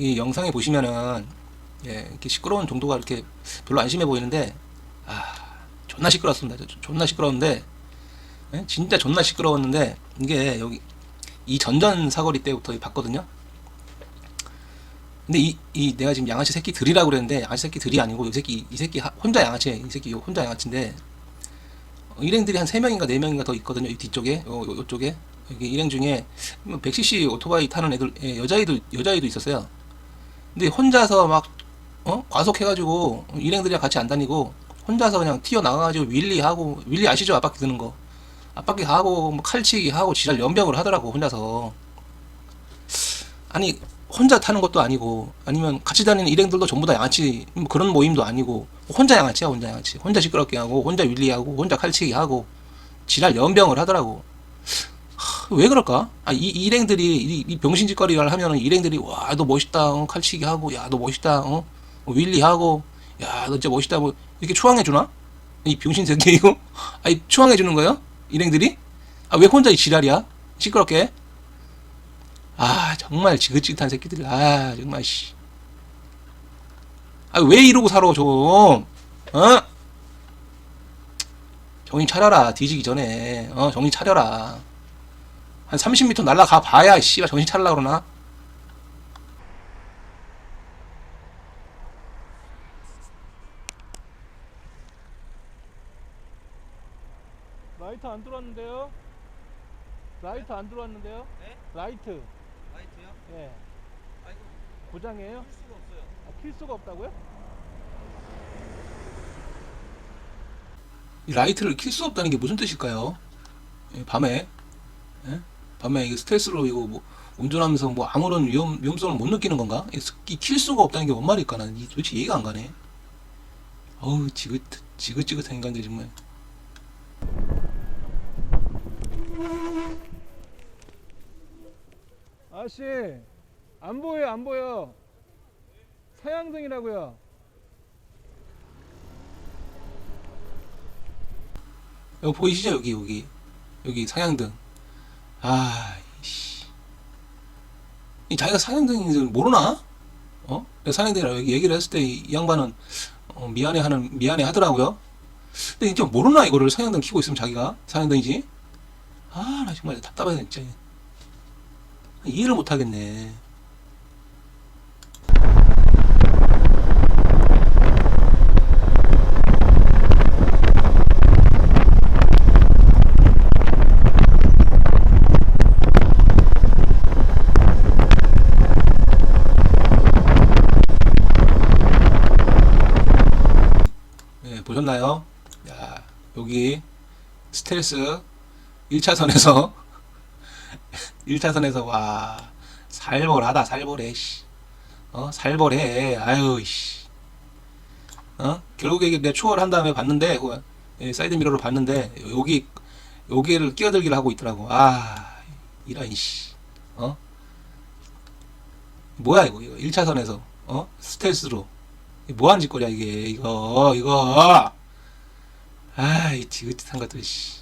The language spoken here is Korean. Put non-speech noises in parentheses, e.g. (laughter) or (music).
이 영상에 보시면은 예, 이렇게 시끄러운 정도가 이렇게 별로 안 심해 보이는데 아 존나 시끄럽습니다. 저- 존나 시끄러운데 예? 진짜 존나 시끄러웠는데 이게 여기 이 전전 사거리 때부터 봤거든요. 근데 이, 이 내가 지금 양아치 새끼 들이라고 그랬는데 양아치 새끼 들이 아니고 이 새끼 이 새끼 하- 혼자 양아치야. 이 새끼 혼자 양아치인데 어, 일행들이 한 3명인가 4명인가 더 있거든요. 이 뒤쪽에 요, 요, 요 쪽에 여기 일행 중에 100cc 오토바이 타는 애들 예, 여자애도 여자애도 있었어요. 근데 혼자서 막 어? 과속해가지고 일행들이랑 같이 안 다니고 혼자서 그냥 튀어 나가가지고 윌리 하고 윌리 아시죠? 앞바퀴 드는 거 앞바퀴 하고 뭐 칼치기 하고 지랄 연병을 하더라고 혼자서 아니 혼자 타는 것도 아니고 아니면 같이 다니는 일행들도 전부 다 양아치 뭐 그런 모임도 아니고 혼자 양아치야 혼자 양아치 혼자 시끄럽게 하고 혼자 윌리하고 혼자 칼치기 하고 지랄 연병을 하더라고 하, 왜 그럴까? 아, 이, 이 일행들이 이, 이 병신짓거리를 하면은 일행들이 와 너 멋있다 어, 칼치기 하고 야 너 멋있다 어뭐 윌리 하고 야 너 진짜 멋있다 뭐 이렇게 초항해 주나? 이 병신 새끼 이거 아니 초항해 주는 거예요? 일행들이? 아 왜 혼자 이 지랄이야? 시끄럽게 아 정말 지긋지긋한 새끼들 아 정말 씨. 아 왜 이러고 살아 좀 어? 정신 차려라 뒤지기 전에 어 정신 차려라 한 30m 날라가 봐야 씨발 정신 차리려 그러나 라이트 안 들어왔는데요? 라이트 안 들어왔는데요? 네? 라이트. 라이트요? 예. 아이고 고장이에요? 풀 수가 없어요. 아, 킬 수가 없다고요? 이 라이트를 킬 수 없다는 게 무슨 뜻일까요? 예, 밤에 예? 밤에 이거 스트레스로 이거 뭐 운전하면서 뭐 아무런 위험 위험성을 못 느끼는 건가? 이킬 수가 없다는 게 뭔 말일까? 나는 이- 도대체 이해가 안 가네. 어우 지긋 지긋지긋한 인간들 정말. 아씨, 안 보여, 안 보여. 사양등이라고요. 여기 보이시죠? 여기 여기 여기 상향등. 아, 씨. 이 자기가 상향등인 줄 모르나? 어? 여기 얘기를 했을 때 이 양반은 어, 미안해 하는 미안해 하더라고요. 근데 이제 모르나 이거를 상향등 키고 있으면 자기가 상향등이지? 아, 나 정말 답답해 진짜. 이해를 못 하겠네. 네, 보셨나요? 야, 여기 스텔스 1차선에서 1차선에서 (laughs) 와 살벌하다 살벌해 씨. 어 살벌해 아유 씨. 어 결국에 내가 추월한 다음에 봤는데 그, 예, 사이드 미러로 봤는데 여기 여기를 끼어들기를 하고 있더라고 아 이런 씨. 어 뭐야 이거 이거 1차선에서 어 스텔스로 뭐 하는 짓거리야 이게 이거 이거 아이 지긋지긋한 것들 씨.